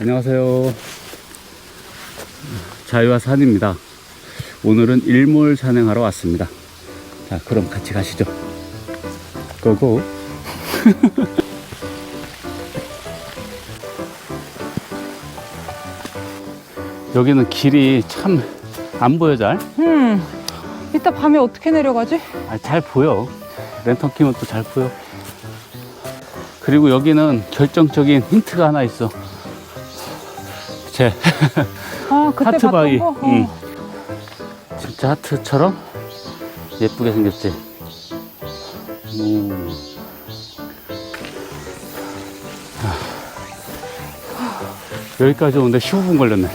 안녕하세요. 자유와 산입니다. 오늘은 일몰 산행하러 왔습니다. 자, 그럼 같이 가시죠. 고고. 여기는 길이 참 안 보여 잘. 음, 이따 밤에 어떻게 내려가지? 아, 잘 보여. 랜턴 키면 또 잘 보여. 그리고 여기는 결정적인 힌트가 하나 있어. 제 아, 그때 하트 바위. 봤던 거? 어. 응. 진짜 하트처럼 예쁘게 생겼지. 오. 하. 여기까지 오는데 15분 걸렸네.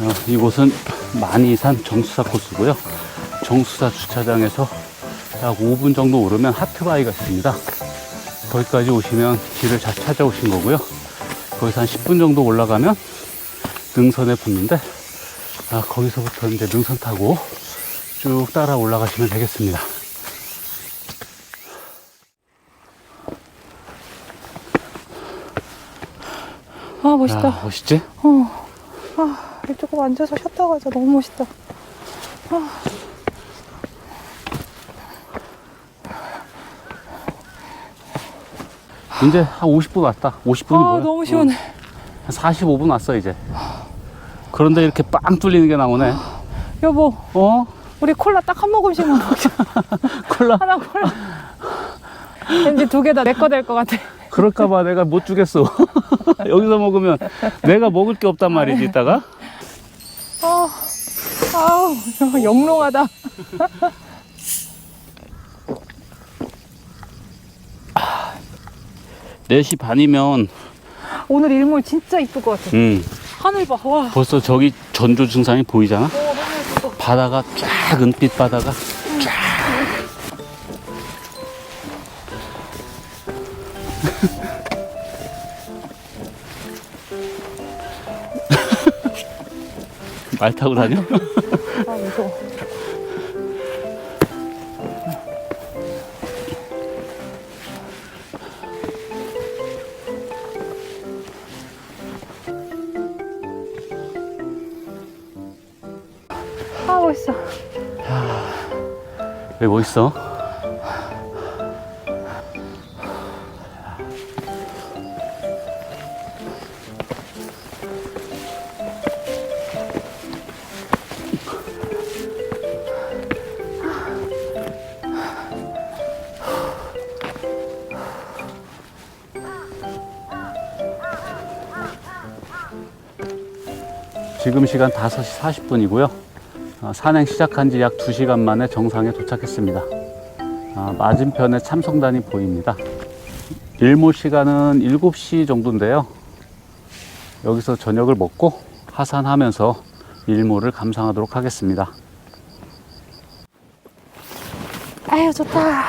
어, 이곳은 만이산 정수사 코스고요. 정수사 주차장에서 약 5분 정도 오르면 하트바위가 있습니다. 거기까지 오시면 길을 잘 찾아오신 거고요. 거기서 한 10분 정도 올라가면 능선에 붙는데 아, 거기서부터 이제 능선 타고 쭉 따라 올라가시면 되겠습니다. 아, 멋있다. 야, 멋있지? 어. 아, 조금 앉아서 쉬었다 가자. 너무 멋있다. 이제 한 50분 왔다. 50분이 아, 뭐야? 너무 시원해. 어, 한 45분 왔어 이제. 그런데 이렇게 빵 뚫리는 게 나오네. 여보, 어? 우리 콜라 딱 한 모금씩만 먹자. 콜라. 하나 콜라. 왠지 두 개 다 내 거 될 것 같아. 그럴까봐 내가 못 주겠어. 여기서 먹으면 내가 먹을 게 없단 말이지 이따가. 아, 아우, 영롱하다. 4시 반이면 오늘 일몰 진짜 이쁠 것 같아. 음, 하늘 봐, 와. 벌써 저기 전조 증상이 보이잖아. 어, 너무 예뻐. 바다가 쫙 은빛 바다가 쫙. 말 타고 다녀? 아, 왜 멋있어? 지금 시간 5시 40분이고요. 어, 산행 시작한 지 약 2시간 만에 정상에 도착했습니다. 아, 맞은편에 참성단이 보입니다. 일몰 시간은 7시 정도인데요. 여기서 저녁을 먹고 하산하면서 일몰을 감상하도록 하겠습니다. 아유, 좋다.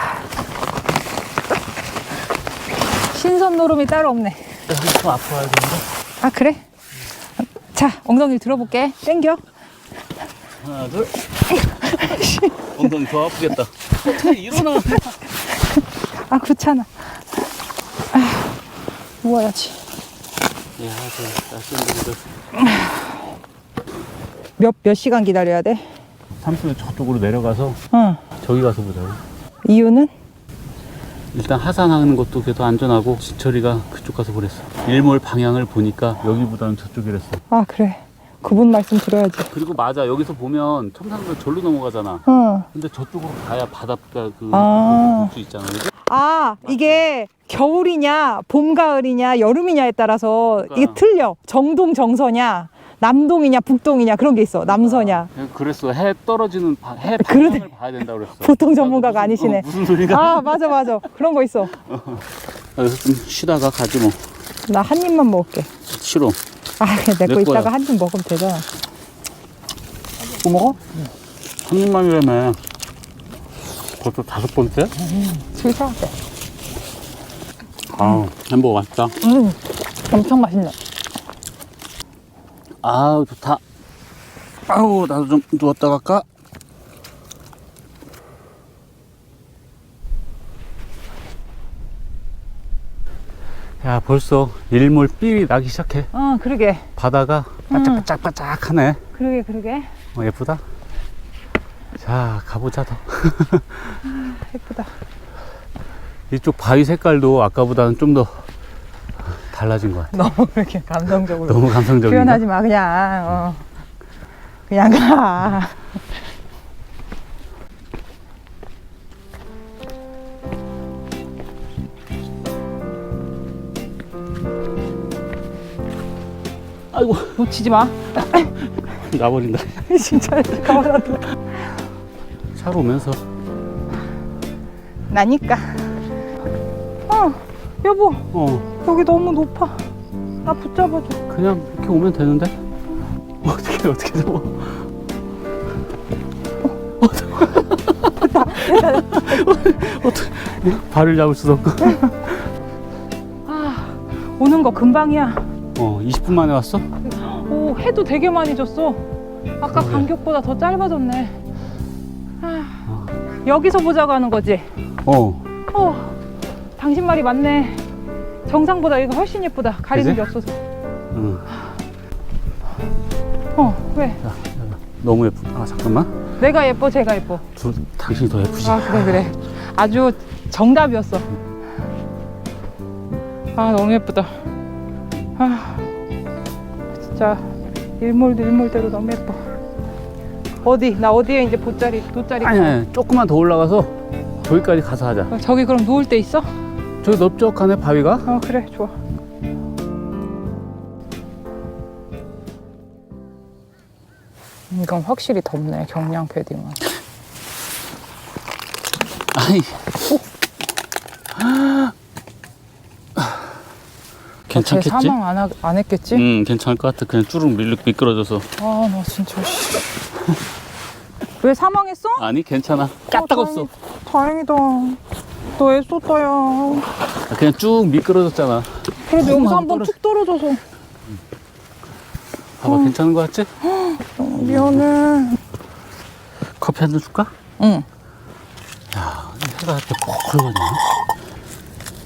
신선 노름이 따로 없네. 좀 앞으로 와야 되는데? 아, 그래? 자, 엉덩이 들어볼게. 땡겨. 하나, 둘. 엉덩이 더 아프겠다. 일어나. 아, 그렇잖아. 아, 누워야지. 야, 저 날씨인데 몇, 몇 시간 기다려야 돼? 삼촌이 저쪽으로 내려가서 어. 저기 가서 보자고. 이유는? 일단 하산하는 것도 그래도 안전하고 진철이가 그쪽 가서 그랬어. 일몰 방향을 보니까 여기보다는 저쪽이랬어. 아, 그래. 그분 말씀 들어야지. 그리고 맞아 여기서 보면 첨산도 절로 넘어가잖아. 어. 근데 저쪽으로 가야 바닷가 그 아. 볼수 있잖아. 그지? 아, 이게 겨울이냐, 봄, 가을이냐, 여름이냐에 따라서 이게 그러니까. 틀려. 정동, 정서냐, 남동이냐, 북동이냐, 그런 게 있어. 남서냐. 그냥 그랬어. 해 떨어지는 바, 해 그러네. 방향을 봐야 된다 그랬어. 보통 전문가가 무슨- 아니시네. 어, 무슨 소리가? 아, 맞아, 맞아. 그런 거 있어. 여기서 좀 쉬다가 가지 뭐. 나 한 입만 먹을게. 싫어. 아, 내 거 내 거야. 이따가 한 입 먹으면 되잖아. 또 먹어? 한 입만이라며. 벌써 다섯 번째? 술 사왔대. 아우 햄버거 맛있다. 음, 엄청 맛있네. 아우 좋다. 아우 나도 좀 누웠다 갈까? 벌써 일몰 삘이 나기 시작해. 어, 그러게. 바다가 바짝바짝바짝하네. 그러게, 그러게. 어, 예쁘다. 자, 가보자 더. 예쁘다. 이쪽 바위 색깔도 아까보다는 좀 더 달라진 것 같아. 너무 그렇게 감성적으로 너무 감성적이다. 표현하지 마, 그냥. 어. 그냥 가. 아이고, 놓치지 마. 나버린다. 진짜 가만히 차로 오면서. 나니까. 어, 여보, 어, 여기 너무 높아. 나 붙잡아줘. 그냥 이렇게 오면 되는데? 어떻게, 어떻게 잡아? 어떻게, 발을 잡을 수도 없고. 아, 오는 거 금방이야. 어, 20분 만에 왔어? 오, 해도 되게 많이 졌어. 아까 그러게. 간격보다 더 짧아졌네. 아, 여기서 보자고 하는 거지. 어, 어, 당신 말이 맞네. 정상보다 이거 훨씬 예쁘다. 가리는 그지? 게 없어서. 응. 어, 왜? 너무 예쁘다. 아, 잠깐만. 내가 예뻐, 제가 예뻐. 두, 당신이 더 예쁘지? 아, 그래, 그래. 아주 정답이었어. 아, 너무 예쁘다. 아, 진짜 일몰도 일몰대로 너무 예뻐. 어디? 나 어디에 이제 돗자리, 돗자리. 아니, 아니, 조금만 더 올라가서 저기까지 가서 하자. 어, 저기 그럼 누울 데 있어? 저기 넓적하네, 바위가? 어, 그래, 좋아. 이건 확실히 덥네, 경량 패딩은. 아니. 괜찮겠지? 쟤 사망 안, 하, 안 했겠지? 응, 괜찮을 것 같아. 그냥 쭈룩 밀 미끄러져서. 아, 나 진짜. 씨. 왜 사망했어? 아니, 괜찮아. 까딱없어. 다행이다. 너 애썼다, 야. 아, 그냥 쭉 미끄러졌잖아. 그래도 여기서 하고 한번툭 떨어져서. 봐봐, 괜찮은 것 같지? 너무 미안해. 커피 한 잔 줄까? 응. 야, 이 해가 이렇게 펄펄거냐?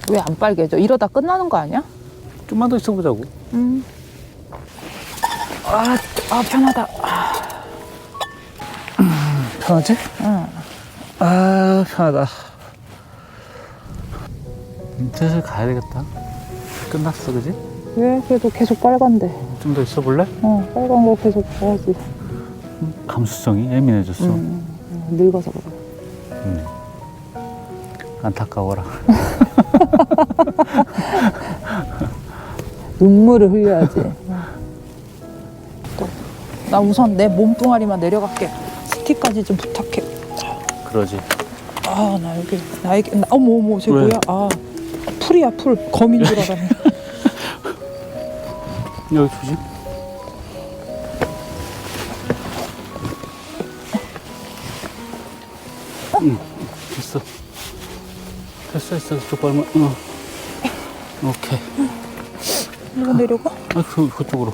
왜 안 빨개져? 이러다 끝나는 거 아니야? 좀만 더 있어보자고. 응. 아, 아 편하다. 편하지? 응. 아, 편하다. 슬슬 가야 되겠다. 끝났어, 그지? 왜 그래도 계속 빨간데? 좀 더 있어 볼래? 어, 빨간 거 계속 봐야지. 감수성이 예민해졌어. 응. 늙어서 그래. 안타까워라. 눈물을 흘려야지. 또, 나 우선 내 몸뚱아리만 내려갈게. 스티까지 좀 부탁해. 그러지. 아, 나 여기, 나에게, 나, 어머, 어머, 쟤 왜? 뭐야? 아, 풀이야, 풀. 거민 줄 알았네. 여기 조심. 응, 됐어. 됐어, 됐어. 이쪽 발만, 어. 오케이. 이거 내려가? 아, 그, 그쪽으로.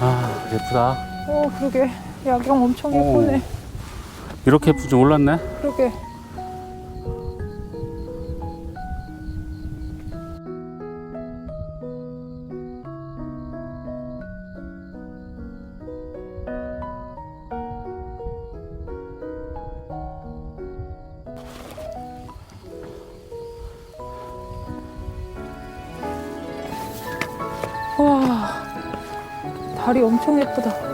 아, 예쁘다. 어, 그러게. 야경 엄청 예쁘네. 이렇게 줄 몰랐네. 그러게. 와, 달이 엄청 예쁘다.